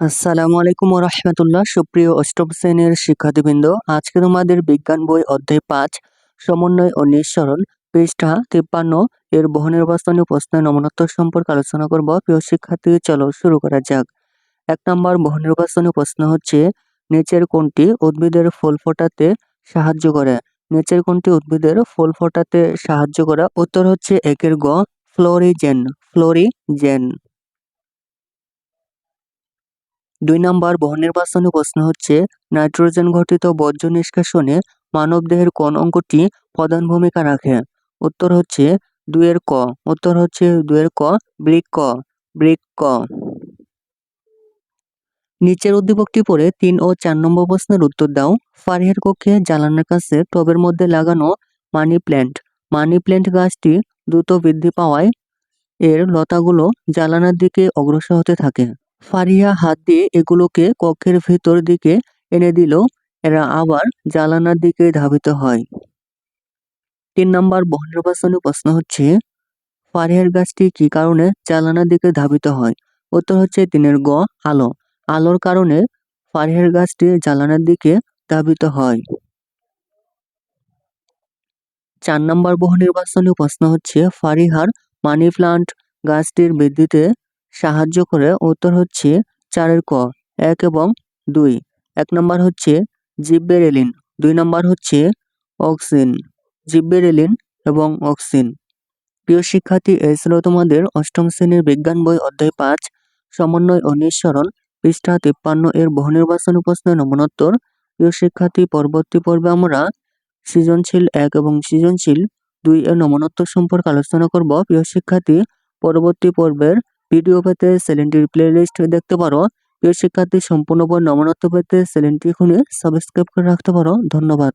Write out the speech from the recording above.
আসসালামু আলাইকুম রহমতুল্লাহ সুপ্রিয় অষ্টম শ্রেণির শিক্ষার্থীবৃন্দ। আজকে তোমাদের বিজ্ঞান বই অধ্যায় পাঁচ, সমন্বয় ও নিঃসরণ, পৃষ্ঠা তিপ্পান্ন এর বহু নির্বাচনী প্রশ্নের নমনোত্তর সম্পর্কে আলোচনা করব। প্রিয় শিক্ষার্থী, চলো শুরু করা যাক। এক নম্বর বহু নির্বাচনী প্রশ্ন হচ্ছে, নিচের কোনটি উদ্ভিদের ফুল ফোটাতে সাহায্য করে? নিচের কোনটি উদ্ভিদের ফুল ফোটাতে সাহায্য করে? উত্তর হচ্ছে একের গ, ফ্লোরিজেন ফ্লোরিজেন। দুই নম্বর বহুনির্বাচনী প্রশ্ন হচ্ছে, নাইট্রোজেন ঘটিত বর্জ্য নিষ্কাশনে মানবদেহের কোন অঙ্গটি প্রধান ভূমিকা রাখে? উত্তর হচ্ছে দুয়ের ক। উত্তর হচ্ছে দুয়ের ক ব্রিক ক ব্রিক ক। নিচের উদ্দীপকটি পড়ে তিন ও চার নম্বর প্রশ্নের উত্তর দাও। ফারিহের কক্ষে জ্বালানোর কাছে টবের মধ্যে লাগানো মানি প্ল্যান্ট। মানি প্ল্যান্ট গাছটি দ্রুত বৃদ্ধি পাওয়ায় এর লতাগুলো জ্বালানার দিকে অগ্রসর হতে থাকে। ফারিয়া হাত দিয়ে এগুলোকে কক্ষের ভেতর দিকে এনে দিল। এরা আবার জ্বালানার দিকে ধাবিত হয়। তিন নম্বর বহুনির্বাচনী প্রশ্ন হচ্ছে ফারিয়ার গাছটি কি কারণে জ্বালানার দিকে ধাবিত হয়? উত্তর হচ্ছে তিনের গ, আলো। আলোর কারণে ফারিয়ার গাছটি জ্বালানার দিকে ধাবিত হয়। চার নম্বর বহু নির্বাচনী প্রশ্ন হচ্ছে, ফারিহার মানি প্লান্ট গাছটির বৃদ্ধিতে সাহায্য করে উত্তর হচ্ছে চারের ক, এক এবং দুই। এক নম্বর হচ্ছে জিব্বেরেলিন, দুই নম্বর হচ্ছে অক্সিন, জিব্বেরেলিন এবং অক্সিন। প্রিয় শিক্ষার্থী, এই ছিল তোমাদের অষ্টম শ্রেণির বিজ্ঞান বই অধ্যায় পাঁচ, সমন্বয় ও নিঃসরণ, পৃষ্ঠা তিপ্পান্ন এর বহু নির্বাচনী প্রশ্নের নমনোত্তর। প্রিয় শিক্ষার্থী, পরবর্তী পর্বে আমরা সৃজনশীল এক এবং সৃজনশীল দুই এর নমনোত্তর সম্পর্কে আলোচনা করব। প্রিয় শিক্ষার্থী, পরবর্তী পর্বের ভিডিও পেতে সেলেনটির প্লে লিস্ট দেখতে পারো। প্রিয় শিক্ষার্থী, সম্পূর্ণ বই নমনত্ব পেতে চ্যানেলটি এখনই সাবস্ক্রাইব করে রাখতে পারো। ধন্যবাদ।